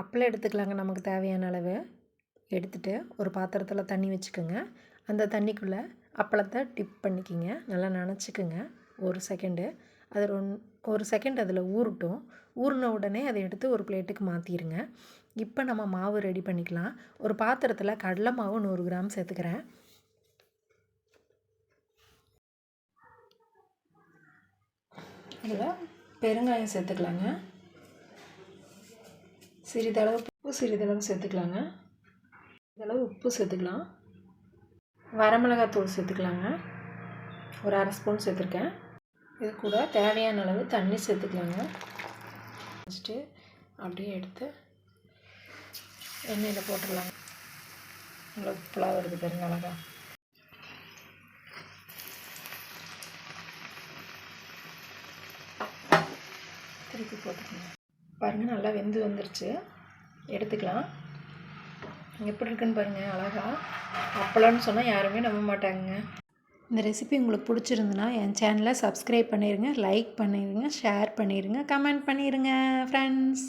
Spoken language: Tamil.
அப்பளம் எடுத்துக்கலாங்க நமக்கு தேவையான அளவு. எடுத்துகிட்டு ஒரு பாத்திரத்தில் தண்ணி வச்சுக்கோங்க. அந்த தண்ணிக்குள்ளே அப்பளத்தை டிப் பண்ணிக்கிங்க. நல்லா நனச்சிக்கோங்க. ஒரு செகண்டு அது ஒன் ஒரு செகண்ட் அதில் ஊறட்டும். ஊறின உடனே அதை எடுத்து ஒரு பிளேட்டுக்கு மாற்றிடுங்க இப்போ நம்ம மாவு ரெடி பண்ணிக்கலாம். ஒரு பாத்திரத்தில் கடலை மாவு நூறு கிராம் சேர்த்துக்கிறேன். அதில் பெருங்காயம் சேர்த்துக்கலாங்க. சிறிதளவு உப்பு சிறிதளவு சேர்த்துக்கலாங்க. இதளவு உப்பு சேர்த்துக்கலாம். வரமிளகாத்தூள் சேர்த்துக்கலாங்க. ஒரு அரை ஸ்பூன் சேர்த்துருக்கேன். இது கூட தேவையான அளவு தண்ணி சேர்த்துக்கலாங்க. ஃபஸ்ட்டு அப்படியே எடுத்து எண்ணெயில் போட்டுடலாங்க நல்லா உப்புலாம் வருது பாருங்க அழகா. திருப்பி போட்டுக்கோங்க. பாருங்கள் நல்லா வெந்து வந்துருச்சு. எடுத்துக்கலாம். எப்படி இருக்குன்னு பாருங்கள் அழகா. அப்பளம்னு சொன்னால் யாருமே நம்ப மாட்டாங்க இந்த ரெசிபி உங்களுக்கு பிடிச்சிருந்துன்னா என் சேனலை சப்ஸ்கிரைப் பண்ணிடுங்க லைக் பண்ணிடுங்க ஷேர் பண்ணிடுங்க கமெண்ட் பண்ணிடுங்க ஃப்ரெண்ட்ஸ்